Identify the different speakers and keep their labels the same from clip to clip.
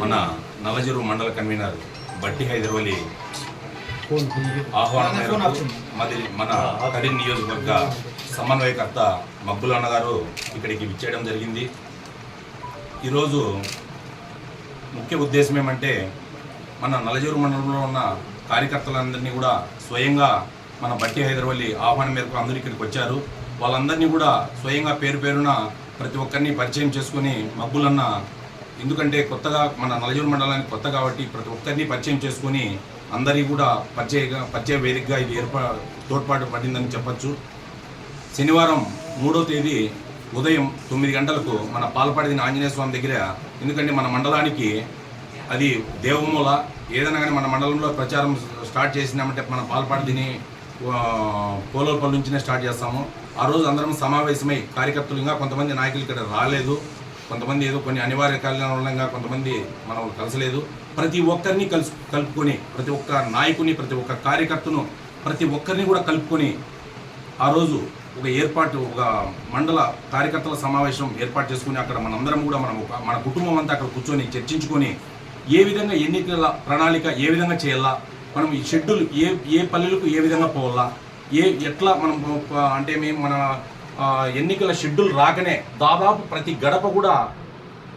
Speaker 1: మన నల్లజెరువు మండల కన్వీనర్ బట్టి హైదర్వలి ఆహ్వానం మేరకు మన కడి నియోజకవర్గ సమన్వయకర్త మబ్బుల అన్నగారు ఇక్కడికి విచ్చేయడం జరిగింది. ఈరోజు ముఖ్య ఉద్దేశం ఏమంటే మన నలజూరు మండలంలో ఉన్న కార్యకర్తలందరినీ కూడా స్వయంగా మన బట్టి హైదర్వల్లి ఆహ్వానం మేరకు అందరూ ఇక్కడికి వచ్చారు. వాళ్ళందరినీ కూడా స్వయంగా పేరు పేరున ప్రతి ఒక్కరిని పరిచయం చేసుకుని మబ్బులన్న ఎందుకంటే కొత్తగా మన నలజూరు మండలానికి కొత్త కాబట్టి ప్రతి ఒక్కరిని పరిచయం చేసుకుని అందరికీ కూడా పరిచయ పరిచయ వేదికగా ఇది ఏర్పా తోడ్పాటు పడిందని చెప్పచ్చు. శనివారం మూడో తేదీ ఉదయం తొమ్మిది గంటలకు మన పాలపాడిదిన ఆంజనేయ స్వామి దగ్గర ఎందుకంటే మన మండలానికి అది దేవమూల ఏదైనా కానీ మన మండలంలో ప్రచారం స్టార్ట్ చేసినామంటే మన పాలపాడిదిని పోలోపల్లి నుంచినే స్టార్ట్ చేస్తాము. ఆ రోజు అందరం సమావేశమై కార్యకర్తలు ఇంకా కొంతమంది నాయకులు ఇక్కడ రాలేదు. కొంతమంది ఏదో కొన్ని అనివార్య కారణంగా కొంతమంది మనం కలసలేదు. ప్రతి ఒక్కరిని కలుసు కలుపుకొని ప్రతి ఒక్క నాయకుని ప్రతి ఒక్క కార్యకర్తను ప్రతి ఒక్కరిని కూడా కలుపుకొని ఆ రోజు ఒక ఏర్పాటు ఒక మండల కార్యకర్తల సమావేశం ఏర్పాటు చేసుకుని అక్కడ మనందరం కూడా మనం ఒక మన కుటుంబం అంతా అక్కడ కూర్చొని చర్చించుకొని ఏ విధంగా ఎన్నికల ప్రణాళిక ఏ విధంగా చేయాలా మనం ఈ షెడ్యూల్ ఏ ఏ పల్లెలకు ఏ విధంగా పోవాలా ఏ ఎట్లా మనం అంటే మేము మన ఎన్నికల షెడ్యూల్ రాకనే దాదాపు ప్రతి గడప కూడా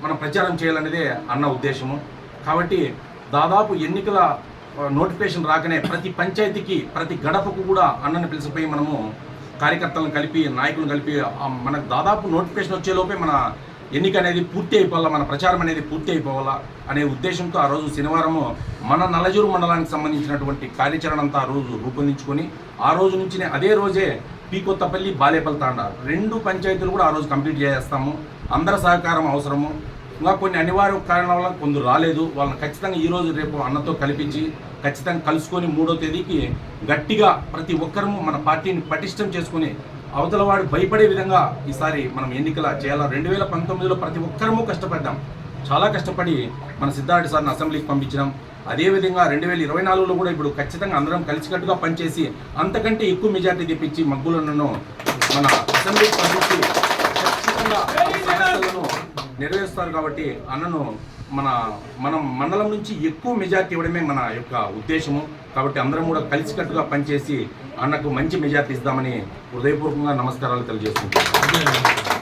Speaker 1: మనం ప్రచారం చేయాలనేదే అన్న ఉద్దేశము. కాబట్టి దాదాపు ఎన్నికల నోటిఫికేషన్ రాకనే ప్రతి పంచాయతీకి ప్రతి గడపకు కూడా అన్నని పిలిచిపోయి మనము కార్యకర్తలను కలిపి నాయకులను కలిపి మనకు దాదాపు నోటిఫికేషన్ వచ్చేలోపే మన ఎన్నిక అనేది పూర్తి అయిపోవాలా మన ప్రచారం అనేది పూర్తి అయిపోవాలా అనే ఉద్దేశంతో ఆ రోజు శనివారము మన నలజూరు మండలానికి సంబంధించినటువంటి కార్యాచరణ అంతా ఆ రోజు రూపొందించుకొని ఆ రోజు నుంచి అదే రోజే పీకొత్తపల్లి బాలేపల్లి తాండా. రెండు పంచాయతీలు కూడా ఆ రోజు కంప్లీట్ చేస్తాము అందరి సహకారం అవసరము. ఇంకా కొన్ని అనివార్య కారణాల వల్ల కొందరు రాలేదు. వాళ్ళని ఖచ్చితంగా ఈరోజు రేపు అన్నతో కల్పించి ఖచ్చితంగా కలుసుకొని మూడో తేదీకి గట్టిగా ప్రతి ఒక్కరము మన పార్టీని పటిష్టం చేసుకుని అవతల వాడు భయపడే విధంగా ఈసారి మనం ఎన్నికల చేయాలా? రెండు వేల పంతొమ్మిదిలో ప్రతి ఒక్కరము కష్టపడ్డాం. చాలా కష్టపడి మన సిద్ధార్థ సార్ని అసెంబ్లీకి పంపించినాం. అదేవిధంగా రెండు వేల ఇరవై నాలుగులో కూడా ఇప్పుడు ఖచ్చితంగా అందరం కలిసికట్టుగా పనిచేసి అంతకంటే ఎక్కువ మెజార్టీ తెప్పించి మగ్గులను మన అసెంబ్లీకి పంపించి ఖచ్చితంగా నెరవేరుస్తారు కాబట్టి అన్నను మన మనం మండలం నుంచి ఎక్కువ మెజార్టీ ఇవ్వడమే మన యొక్క ఉద్దేశము. కాబట్టి అందరం కూడా కలిసికట్టుగా పనిచేసి అన్నకు మంచి మెజార్టీ ఇస్తామని హృదయపూర్వకంగా నమస్కారాలు తెలియజేస్తున్నాం.